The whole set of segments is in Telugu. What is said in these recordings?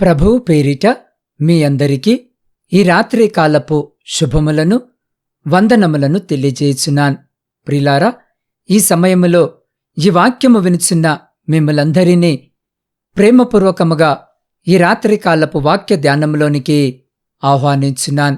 ప్రభువు పేరిట మీ అందరికీ ఈ రాత్రి కాలపు శుభములను వందనములను తెలియజేయుచున్నాన్. ప్రిలారా ఈ సమయములో ఈ వాక్యము వినుచున్న మిమ్మలందరినీ ప్రేమపూర్వకముగా ఈ రాత్రి కాలపు వాక్య ధ్యానములోనికి ఆహ్వానించున్నాన్.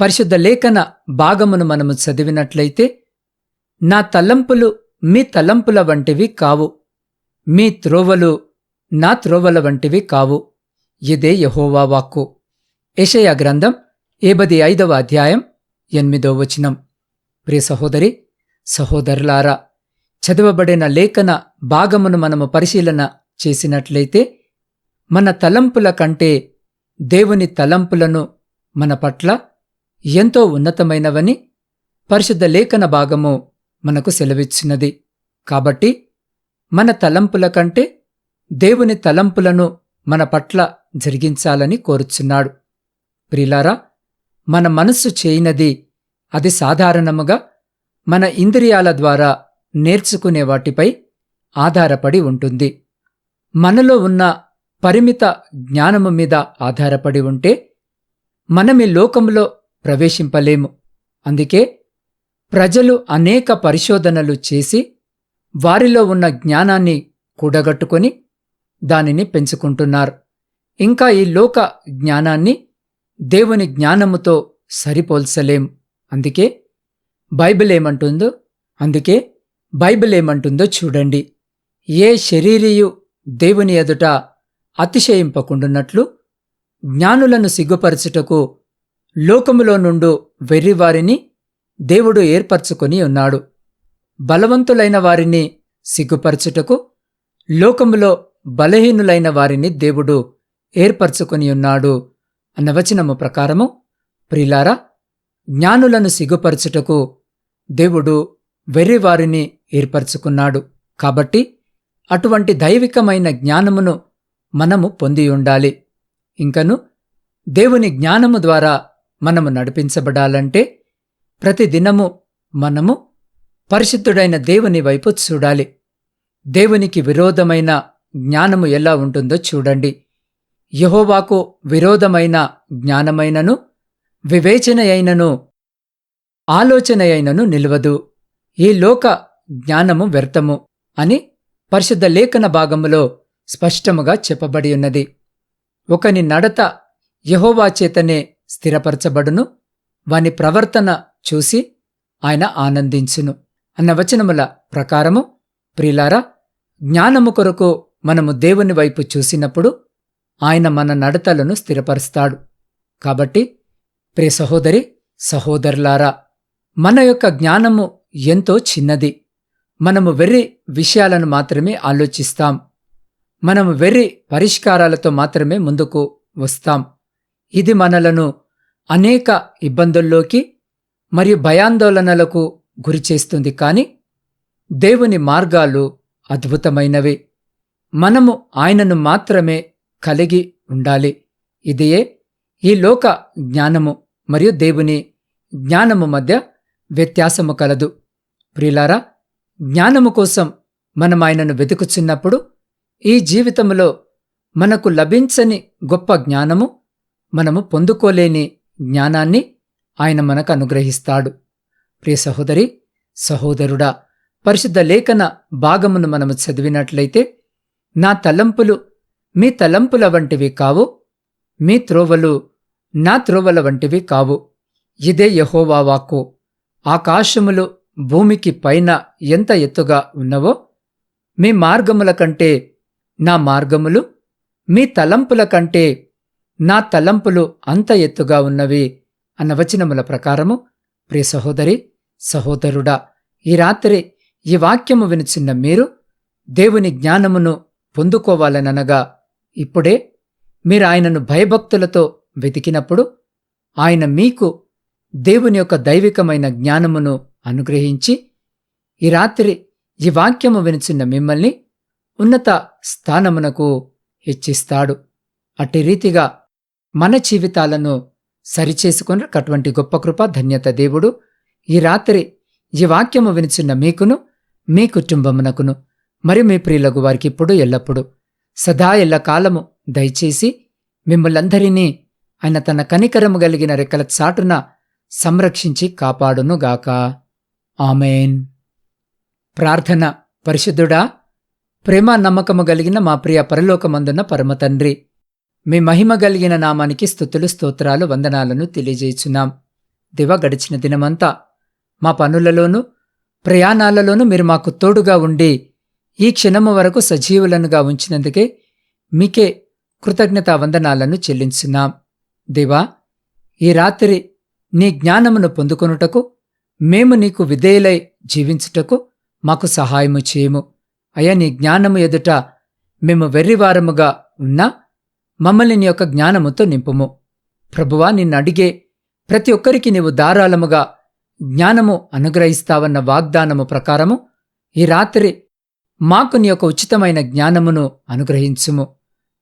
పరిశుద్ధ లేఖన భాగమును మనము చదివినట్లయితే నా తలంపులు మీ తలంపుల వంటివి కావు. మీ త్రోవలు నా త్రోవల వంటివి కావు. ఇదే యహోవా వాక్కు. యెషయా గ్రంథం ఏబది ఐదవ అధ్యాయం ఎనిమిదో వచనం. ప్రియ సహోదరి సహోదరులారా చదవబడిన లేఖన భాగమును మనము పరిశీలన చేసినట్లయితే మన తలంపుల కంటే దేవుని తలంపులను మన పట్ల ఎంతో ఉన్నతమైనవని పరిశుద్ధ లేఖన భాగము మనకు సెలవిచ్చినది. కాబట్టి మన తలంపుల కంటే దేవుని తలంపులను మన పట్ల జరిగించాలని కోరుచున్నాడు. ప్రిలారా మన మనస్సు చేయనది అది సాధారణముగా మన ఇంద్రియాల ద్వారా నేర్చుకునే వాటిపై ఆధారపడి ఉంటుంది. మనలో ఉన్న పరిమిత జ్ఞానము మీద ఆధారపడి ఉంటే మనమి లోకంలో ప్రవేశింపలేము. అందుకే ప్రజలు అనేక పరిశోధనలు చేసి వారిలో ఉన్న జ్ఞానాన్ని కూడగట్టుకొని దానిని పెంచుకుంటున్నారు. ఇంకా ఈ లోక జ్ఞానాన్ని దేవుని జ్ఞానముతో సరిపోల్చలేం. అందుకే బైబిల్ ఏమంటుందో అందుకే బైబిల్ ఏమంటుందో చూడండి. ఏ శరీరీయు దేవుని ఎదుట అతిశయింపకుండున్నట్లు జ్ఞానులను సిగ్గుపరచుటకు లోకములో నుండు వెర్రివారిని దేవుడు ఏర్పరచుకొని ఉన్నాడు. బలవంతులైన వారిని సిగ్గుపరచుటకు లోకములో బలహీనులైన వారిని దేవుడు ఏర్పరచుకొని ఉన్నాడు అన్న వచనము ప్రకారము ప్రిలారా జ్ఞానులను సిగ్గుపరచుటకు దేవుడు వెర్రివారిని ఏర్పరచుకున్నాడు. కాబట్టి అటువంటి దైవికమైన జ్ఞానమును మనము పొంది ఉండాలి ఇంకను దేవుని జ్ఞానము ద్వారా మనము నడిపించబడాలంటే ప్రతిదినము మనము పరిశుద్ధుడైన దేవుని వైపు చూడాలి. దేవునికి విరోధమైన జ్ఞానము ఎలా ఉంటుందో చూడండి. యహోవాకు విరోధమైన జ్ఞానమైనను వివేచన అయినను ఆలోచన అయినను నిలవదు. ఈ లోక జ్ఞానము వ్యర్థము అని పరిశుద్ధ లేఖన భాగములో స్పష్టముగా చెప్పబడి ఉన్నది. ఒకని నడత యహోవా చేతనే స్థిరపరచబడును వాని ప్రవర్తన చూసి ఆయన ఆనందించును. అన్న వచనముల ప్రకారము ప్రిలారా జ్ఞానము కొరకు మనము దేవుని వైపు చూసినప్పుడు ఆయన మన నడతలను స్థిరపరుస్తాడు. కాబట్టి ప్రే సహోదరి సహోదరులారా మన యొక్క జ్ఞానము ఎంతో చిన్నది. మనము వెర్రి విషయాలను మాత్రమే ఆలోచిస్తాం. మనము వెర్రి పరిష్కారాలతో మాత్రమే ముందుకు వస్తాం. ఇది మనలను అనేక ఇబ్బందుల్లోకి మరియు భయాందోళనలకు గురిచేస్తుంది కాని దేవుని మార్గాలు అద్భుతమైనవి. మనము ఆయనను మాత్రమే కలిగి ఉండాలి. ఇదియే ఈ లోక జ్ఞానము మరియు దేవుని జ్ఞానము మధ్య వ్యత్యాసము కలదు. ప్రిలారా జ్ఞానము కోసం మనం ఆయనను వెతుకుచున్నప్పుడు ఈ జీవితంలో మనకు లభించని గొప్ప జ్ఞానము మనము పొందుకోలేని జ్ఞానాన్ని ఆయన మనకు అనుగ్రహిస్తాడు. ప్రియ సహోదరి సహోదరుడా పరిశుద్ధ లేఖన భాగమును మనము చదివినట్లయితే నా తలంపులు మీ తలంపుల వంటివి కావు మీ త్రోవలు నా త్రోవల వంటివి కావు. ఇదే యహోవా వాక్కు. ఆకాశములు భూమికి పైన ఎంత ఎత్తుగా ఉన్నవో మీ మార్గముల కంటే నా మార్గములు మీ తలంపుల కంటే నా తలంపులు అంత ఎత్తుగా ఉన్నవి అన్న వచనముల ప్రకారము ప్రియ సహోదరి సహోదరుడా ఈ రాత్రి ఈ వాక్యము వినిచిన్న మీరు దేవుని జ్ఞానమును పొందుకోవాలనగా ఇప్పుడే మీరు ఆయనను భయభక్తులతో వెతికినప్పుడు ఆయన మీకు దేవుని యొక్క దైవికమైన జ్ఞానమును అనుగ్రహించి ఈ రాత్రి ఈ వాక్యము వినిచిన మిమ్మల్ని ఉన్నత స్థానమునకు హెచ్చిస్తాడు. అట్టి రీతిగా మన జీవితాలను సరిచేసుకుని అటువంటి గొప్ప కృప ధన్యత దేవుడు ఈ రాత్రి ఈ వాక్యము వినిచిన మీకును మీ కుటుంబమునకును మరి మీ ప్రియులకు వారికి ఇప్పుడు ఎల్లప్పుడూ సదా ఎల్లకాలము దయచేసి మిమ్మల్ందరినీ ఆయన తన కనికరము కలిగిన రెక్కల చాటున సంరక్షించి కాపాడునుగాక. ఆమెన్. ప్రార్థన. పరిశుద్ధుడా ప్రేమ నమ్మకము కలిగిన మా ప్రియ పరలోకమందున్న పరమతండ్రి మీ మహిమ కలిగిన నామానికి స్థుతులు స్తోత్రాలు వందనాలను తెలియజేయుచున్నాం. దివ గడిచిన దినమంతా మా పనులలోనూ ప్రయాణాలలోనూ మీరు మాకు తోడుగా ఉండి ఈ క్షణము వరకు సజీవులనుగా ఉంచినందుకే మీకే కృతజ్ఞతా వందనాలను చెల్లించున్నాం. దేవా ఈ రాత్రి నీ జ్ఞానమును పొందుకొనుటకు మేము నీకు విధేయులై జీవించుటకు మాకు సహాయము చేయము. అయ్యా నీ జ్ఞానము ఎదుట మేము వెర్రివారముగా ఉన్నా మమ్మల్ని నీ యొక్క జ్ఞానముతో నింపుము. ప్రభువా నిన్ను అడిగే ప్రతి ఒక్కరికి నీవు ధారాళముగా జ్ఞానము అనుగ్రహిస్తావన్న వాగ్దానము ప్రకారము ఈ రాత్రి మాకు నీ యొక్క ఉచితమైన జ్ఞానమును అనుగ్రహించుము.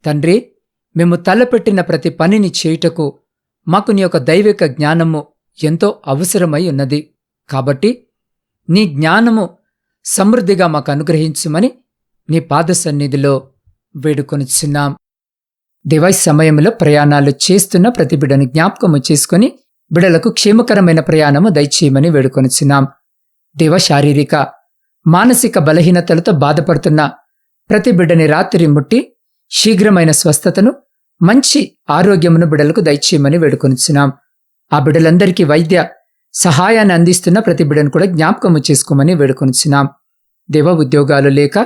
తండ్రి మేము తలపెట్టిన ప్రతి పనిని చేయుటకు మాకు నీ యొక్క దైవిక జ్ఞానము ఎంతో అవసరమై ఉన్నది. కాబట్టి నీ జ్ఞానము సమృద్ధిగా మాకు అనుగ్రహించుమని నీ పాద సన్నిధిలో వేడుకొనిచున్నాం. దివై సమయంలో ప్రయాణాలు చేస్తున్న ప్రతి బిడను జ్ఞాపకము చేసుకుని బిడలకు క్షేమకరమైన ప్రయాణము దయచేయమని వేడుకొనిచున్నాం. దేవ శారీరక మానసిక బలహీనతలతో బాధపడుతున్న ప్రతి బిడ్డని రాత్రి ముట్టి శీఘ్రమైన స్వస్థతను మంచి ఆరోగ్యమును బిడలకు దయచేయమని వేడుకొనిచున్నాం. ఆ బిడ్డలందరికీ వైద్య సహాయాన్ని అందిస్తున్న ప్రతి బిడ్డను కూడా జ్ఞాపకము చేసుకోమని వేడుకొనిచున్నాం. దేవ ఉద్యోగాలు లేక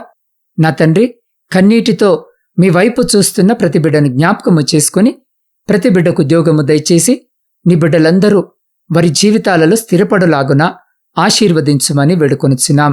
నా తండ్రి కన్నీటితో మీ వైపు చూస్తున్న ప్రతి బిడ్డను జ్ఞాపకము చేసుకుని ప్రతి బిడ్డకు ఉద్యోగము దయచేసి నీ బిడ్డలందరూ వారి జీవితాలలో స్థిరపడులాగున ఆశీర్వదించుమని వేడుకొనిచున్నాం.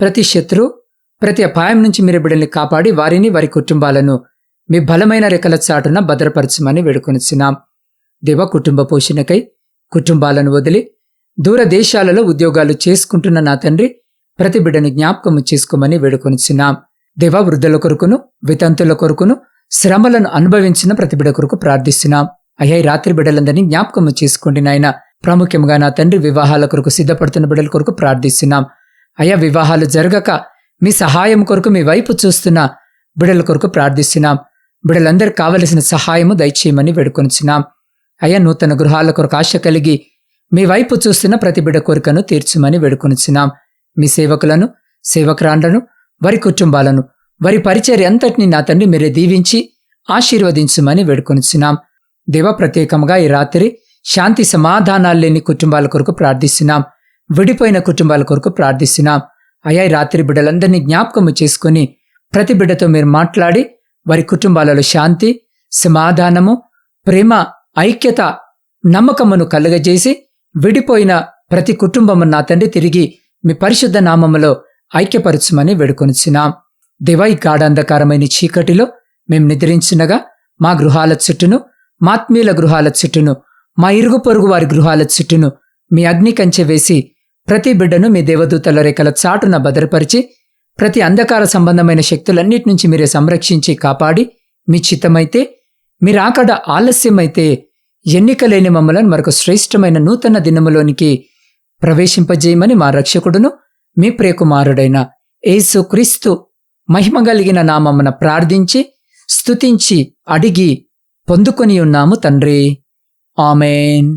ప్రతి శత్రు ప్రతి అపాయం నుంచి మీరు బిడ్డల్ని కాపాడి వారిని వారి కుటుంబాలను మీ బలమైన రెక్కల చాటున భద్రపరచమని వేడుకొనిచున్నాం. దివ కుటుంబ పోషణకై కుటుంబాలను వదిలి దూర దేశాలలో ఉద్యోగాలు చేసుకుంటున్న నా తండ్రి ప్రతి బిడ్డని జ్ఞాపకము చేసుకోమని వేడుకొనిచున్నాం. దేవ వృద్ధుల కొరకును వితంతుల కొరకును శ్రమలను అనుభవించిన ప్రతి బిడ్డ కొరకు ప్రార్థిస్తున్నాం. అయ్యా రాత్రి బిడ్డలందరినీ జ్ఞాపకము చేసుకోండి నాయన. ప్రాముఖ్యంగా నా తండ్రి వివాహాల కొరకు సిద్ధపడుతున్న బిడ్డల కొరకు ప్రార్థిస్తున్నాం. అయ్యా వివాహాలు జరగక మీ సహాయం కొరకు మీ వైపు చూస్తున్న బిడల కొరకు ప్రార్థిస్తున్నాం. బిడ్డలందరికి కావలసిన సహాయము దయచేయమని వేడుకొనిచున్నాం. అయ్యా నూతన గృహాల కొరకు ఆశ కలిగి మీ వైపు చూస్తున్న ప్రతి బిడ కోరికను తీర్చుమని వేడుకొనిచున్నాం. మీ సేవకులను సేవకురాండ్లను వారి కుటుంబాలను వారి పరిచర్య అంతటిని నా తండ్రి మీరే దీవించి ఆశీర్వదించుమని వేడుకొనిచున్నాం. దేవ ప్రత్యేకంగా ఈ రాత్రి శాంతి సమాధానాలు లేని కుటుంబాల కొరకు ప్రార్థిస్తున్నాం. విడిపోయిన కుటుంబాల కొరకు ప్రార్థిస్తున్నాం. అయ్యా రాత్రి బిడ్డలందరినీ జ్ఞాపకము చేసుకుని ప్రతి బిడ్డతో మీరు మాట్లాడి వారి కుటుంబాలలో శాంతి సమాధానము ప్రేమ ఐక్యత నమ్మకమును కలుగజేసి విడిపోయిన ప్రతి కుటుంబము నా తండ్రి తిరిగి మీ పరిశుద్ధ నామములో ఐక్యపరచుమని వేడుకొనిచున్నాం. దివై గాఢాంధకారమైన చీకటిలో మేం నిద్రించినగా మా గృహాల చుట్టూను మాత్మీయుల గృహాల చుట్టూను మా ఇరుగు పొరుగు వారి గృహాల చుట్టూను మీ అగ్ని కంచె వేసి ప్రతి బిడ్డను మీ దేవదూతల రేఖల చాటున భద్రపరిచి ప్రతి అంధకార సంబంధమైన శక్తులన్నిటి నుంచి మీరే సంరక్షించి కాపాడి మీ చిత్తమైతే మీరాకడ ఆలస్యమైతే ఎన్నికలేని మమ్మలను మరొక శ్రేష్టమైన నూతన దినములోనికి ప్రవేశింపజేయమని మా రక్షకుడును మీ ప్రియకుమారుడైన యేసు క్రీస్తు మహిమ కలిగిన నామమ్మన ప్రార్థించి స్తుతించి అడిగి పొందుకొని ఉన్నాము తండ్రి. ఆమెన్.